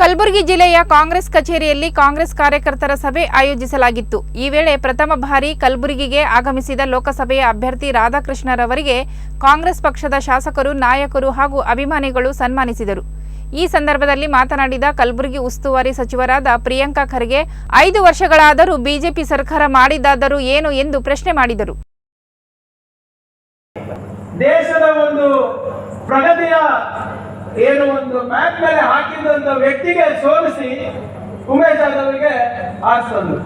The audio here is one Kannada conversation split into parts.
ಕಲಬುರಗಿ ಜಿಲ್ಲೆಯ ಕಾಂಗ್ರೆಸ್ ಕಚೇರಿಯಲ್ಲಿ ಕಾಂಗ್ರೆಸ್ ಕಾರ್ಯಕರ್ತರ ಸಭೆ ಆಯೋಜಿಸಲಾಗಿತ್ತು. ಈ ವೇಳೆ ಪ್ರಥಮ ಬಾರಿ ಕಲಬುರಗಿಗೆ ಆಗಮಿಸಿದ ಲೋಕಸಭೆಯ ಅಭ್ಯರ್ಥಿ ರಾಧಾಕೃಷ್ಣರವರಿಗೆ ಕಾಂಗ್ರೆಸ್ ಪಕ್ಷದ ಶಾಸಕರು, ನಾಯಕರು ಹಾಗೂ ಅಭಿಮಾನಿಗಳು ಸನ್ಮಾನಿಸಿದರು. ಈ ಸಂದರ್ಭದಲ್ಲಿ ಮಾತನಾಡಿದ ಕಲಬುರಗಿ ಉಸ್ತುವಾರಿ ಸಚಿವರಾದ ಪ್ರಿಯಾಂಕಾ ಖರ್ಗೆ, ಐದು ವರ್ಷಗಳಾದರೂ ಬಿಜೆಪಿ ಸರ್ಕಾರ ಮಾಡಿದ್ದಾದರೂ ಏನು? ಎಂದು ಪ್ರಶ್ನೆ ಮಾಡಿದರು. ದೇಶದ ಒಂದು ಏನು ಒಂದು ಮ್ಯಾಪ್ ಮೇಲೆ ಹಾಕಿದಂತ ವ್ಯಕ್ತಿಗೆ ಸೋಲಿಸಿ ಉಮೇಶ್ ಜಾಧವ್ ಅವರಿಗೆ ಆರಿಸ್ತಂದ್ರು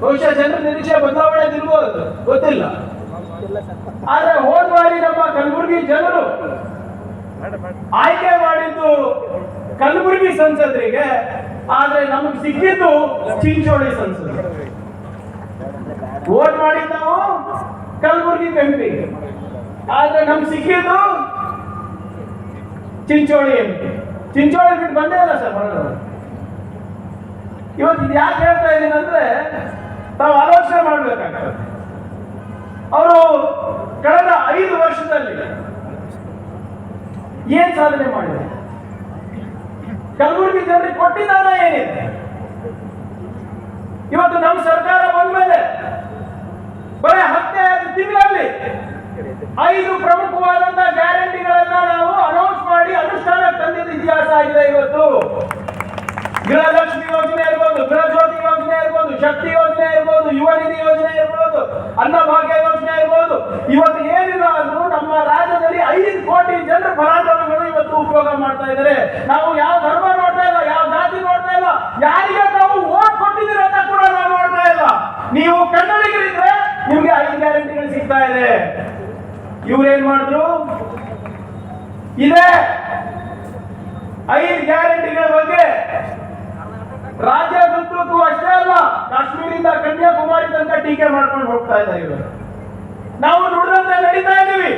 ಬಹುಶಃ ಜನರ ನಿರೀಕ್ಷೆ ಬದಲಾವಣೆ ಇರ್ಬೋದು ಗೊತ್ತಿಲ್ಲ. ಆದ್ರೆ ಹೋದ ಬಾರಿ ನಮ್ಮ ಕಲಬುರಗಿ ಜನರು ಆಯ್ಕೆ ಮಾಡಿದ್ದು ಕಲಬುರಗಿ ಸಂಸದರಿಗೆ, ಆದ್ರೆ ನಮಗೆ ಸಿಕ್ಕಿದ್ದು ಚಿಂಚೋಳಿ ಸಂಸದ ಓಟ್ ಮಾಡಿದ್ದು ನಾವು ಕಲಬುರಗಿ ಎಂಪಿ ಆದ್ರೆ ನಮ್ಗೆ ಸಿಕ್ಕಿದ್ದು ಚಿಂಚೋಳಿ ಚಿಂಚೋಳಿ ಬಿಟ್ಟು ಬಂದೇ ಇಲ್ಲ ಸರ್ ಹೊರಗಡೆ. ಇವತ್ತು ಇದು ಯಾಕೆ ಹೇಳ್ತಾ ಇದ್ದೀನಿ ಅಂದ್ರೆ, ತಾವು ಆಲೋಚನೆ ಮಾಡ್ಬೇಕಾಗ್ತದೆ ಅವರು ಕಳೆದ ಐದು ವರ್ಷದಲ್ಲಿ ಏನ್ ಸಾಧನೆ ಮಾಡಿದೆ ಕಲಬುರಗಿ ಜನರಿಗೆ ಕೊಟ್ಟಿದ್ದಾನ ಏನಿದೆ? ಇವತ್ತು ನಮ್ಮ ಸರ್ಕಾರ ಬಂದ ಮೇಲೆ ಬರೀ ಹದಿನೈದು ತಿಂಗಳಲ್ಲಿ ಐದು ಪ್ರಮುಖವಾದಂತಹ ಗೃಹಲಕ್ಷ್ಮಿ ಯೋಜನೆ ಇರ್ಬೋದು ಗೃಹ ಜ್ಯೋತಿ ಯೋಜನೆ ಇರ್ಬೋದು, ಶಕ್ತಿ ಯೋಜನೆ ಇರ್ಬೋದು ಯುವನಿಧಿ ಯೋಜನೆ ಇರ್ಬೋದು ಅನ್ನಭಾಗ್ಯ ಯೋಜನೆ ಇರ್ಬೋದು. ಇವತ್ತು ಏನಿಲ್ಲ ನಮ್ಮ ರಾಜ್ಯದಲ್ಲಿ ಐದು ಕೋಟಿ ಜನರ ಫಲಾನುಭವಿಗಳು ಇವತ್ತು ಉಪಯೋಗ ಮಾಡ್ತಾ ಇದ್ದಾರೆ. ನಾವು ಯಾವ ಧರ್ಮ ನೋಡ್ತಾ ಇಲ್ಲ, ಯಾವ ಜಾತಿ ನೋಡ್ತಾ ಇಲ್ಲ, ಯಾರಿಗೆ ನಾವು ಓಟ್ ಕೊಟ್ಟಿದ್ದೀರ ಅಂತ ಕೂಡ ನಾವು ನೋಡ್ತಾ ಇಲ್ಲ. ನೀವು ಕನ್ನಡಿಗರಿದ್ರೆ ನಿಮ್ಗೆ ಐದು ಗ್ಯಾರಂಟಿಗಳು ಸಿಗ್ತಾ ಇದೆ. ಇವ್ರೇನ್ ಮಾಡಿದ್ರು? ಇದೆ. ಐದು ಗ್ಯಾರಂಟಿಗಳ ಬಗ್ಗೆ ಬೆಂಗಳೂರಿನಿಂದ ಕನ್ಯಾಕುಮಾರಿ ತನಕ ಟೀಕೆ ಮಾಡ್ಕೊಂಡು ಹೋಗ್ತಾ ಇದ್ದಾರೆ ನಾವು ನೋಡಿದಂತೆ ನಡೀತಾ ಇದ್ದೀವಿ.